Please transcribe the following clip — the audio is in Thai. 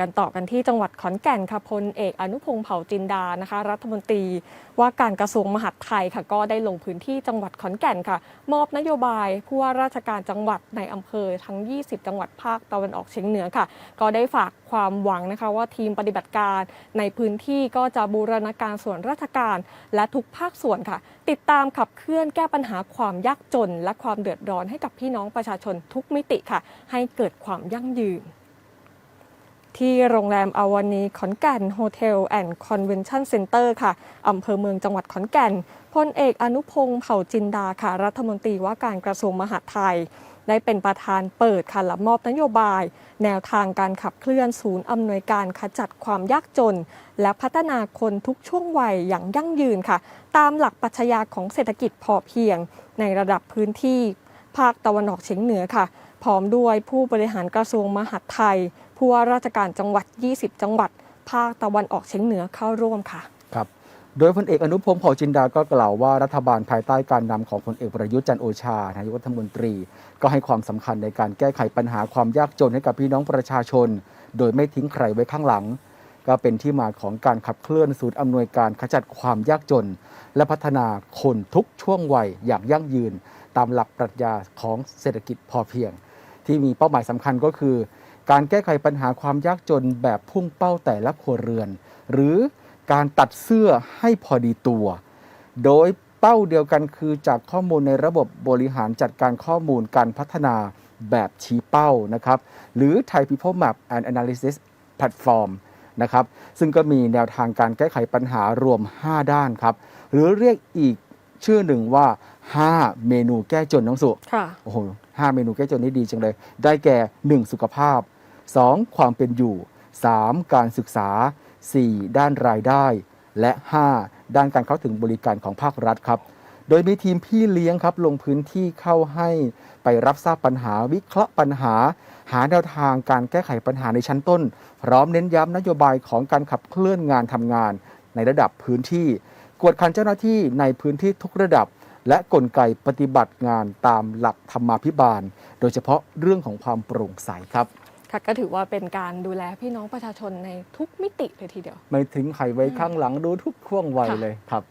กันต่อกันที่จังหวัดขอนแก่นค่ะพลเอกอนุพงศ์เผ่าจินดานะคะ รัฐมนตรีว่าการกระทรวงมหาดไทยค่ะก็ได้ลงพื้นที่จังหวัดขอนแก่นค่ะ มอบนโยบายผู้ว่าราชการจังหวัดในอำเภอทั้ง 20 จังหวัดภาคตะวันออกเฉียงเหนือค่ะ ก็ได้ฝากความหวังนะคะว่าทีมปฏิบัติการในพื้นที่ก็จะบูรณาการส่วนราชการ และทุกภาคส่วนค่ะ ติดตามขับเคลื่อนแก้ปัญหาความยากจน และความเดือดร้อนให้กับพี่น้องประชาชนทุกมิติค่ะ ให้เกิดความยั่งยืน ที่โรงแรมอาวานีขอนแก่นโฮเทลแอนด์คอนเวนชั่นเซ็นเตอร์ค่ะอำเภอเมืองจังหวัดขอนแก่นพลเอกอนุพงศ์เผ่าจินดาค่ะ รัฐมนตรีว่าการกระทรวงมหาดไทย ได้เป็นประธานเปิดค่ะและมอบนโยบาย แนวทางการขับเคลื่อนศูนย์อำนวยการขจัดความยากจน และพัฒนาคนทุกช่วงวัยอย่างยั่งยืนค่ะ ตามหลักปรัชญาของเศรษฐกิจพอเพียงในระดับพื้นที่ ภาคตะวันออกเฉียงเหนือค่ะ พร้อมด้วยผู้บริหารกระทรวงมหาดไทย ผู้ว่าราชการจังหวัด 20 จังหวัด ภาคตะวันออกเฉียงเหนือเข้าร่วมค่ะ ครับ โดยพลเอกอนุพงศ์เผ่าจินดาก็กล่าวว่ารัฐบาลภายใต้การนำของพลเอกประยุทธ์จันโอชานายกรัฐมนตรี ก็ให้ความสำคัญในการแก้ไขปัญหาความยากจนให้กับพี่น้องประชาชน โดยไม่ทิ้งใครไว้ข้างหลัง ก็เป็นที่มาของการขับเคลื่อนศูนย์อำนวยการขจัดความยากจน และพัฒนาคนทุกช่วงวัยอย่างยั่งยืน ตามหลักปรัชญาของเศรษฐกิจพอเพียง ที่มีเป้าหมายสำคัญก็คือ การแก้ไขปัญหาความยากจนแบบพุ่งเป้าแต่ละครัวเรือน หรือการตัดเสื้อให้พอดีตัว โดยเป้าเดียวกันคือจากข้อมูลในระบบบริหารจัดการข้อมูลการพัฒนาแบบชี้เป้านะครับ หรือ Thai People Map and Analysis Platform นะครับซึ่งก็มีแนวทางการแก้ไขปัญหารวม 5 ด้านครับ หรือเรียกอีกชื่อหนึ่งว่า 5 เมนูแก้จนน้องสุค่ะโอ้โหห้าเมนูแก้จนนี่ดีจังเลย ได้แก่ 1 สุขภาพ 2 ความเป็นอยู่ 3 การศึกษา 4 ด้านรายได้ และ 5 ด้านการเข้าถึงบริการของภาครัฐครับ โดยมีทีมพี่เลี้ยงครับลงพื้นที่เข้าให้ไปรับทราบปัญหาวิเคราะห์ปัญหา หาแนวทางการแก้ไขปัญหาในชั้นต้น พร้อมเน้นย้ำนโยบายของการขับเคลื่อนงานทำงาน ในระดับพื้นที่ กวดขันเจ้าหน้าที่ในพื้นที่ทุกระดับ และกลไกปฏิบัติงานตามหลักธรรมาภิบาล โดยเฉพาะเรื่องของความโปร่งใสครับค่ะก็ถือว่าเป็นการดูแลพี่น้องประชาชนในทุกมิติเลยทีเดียว ไม่ทิ้งใครไว้ข้างหลังดูทุกช่วงวัยค่ะเลยครับ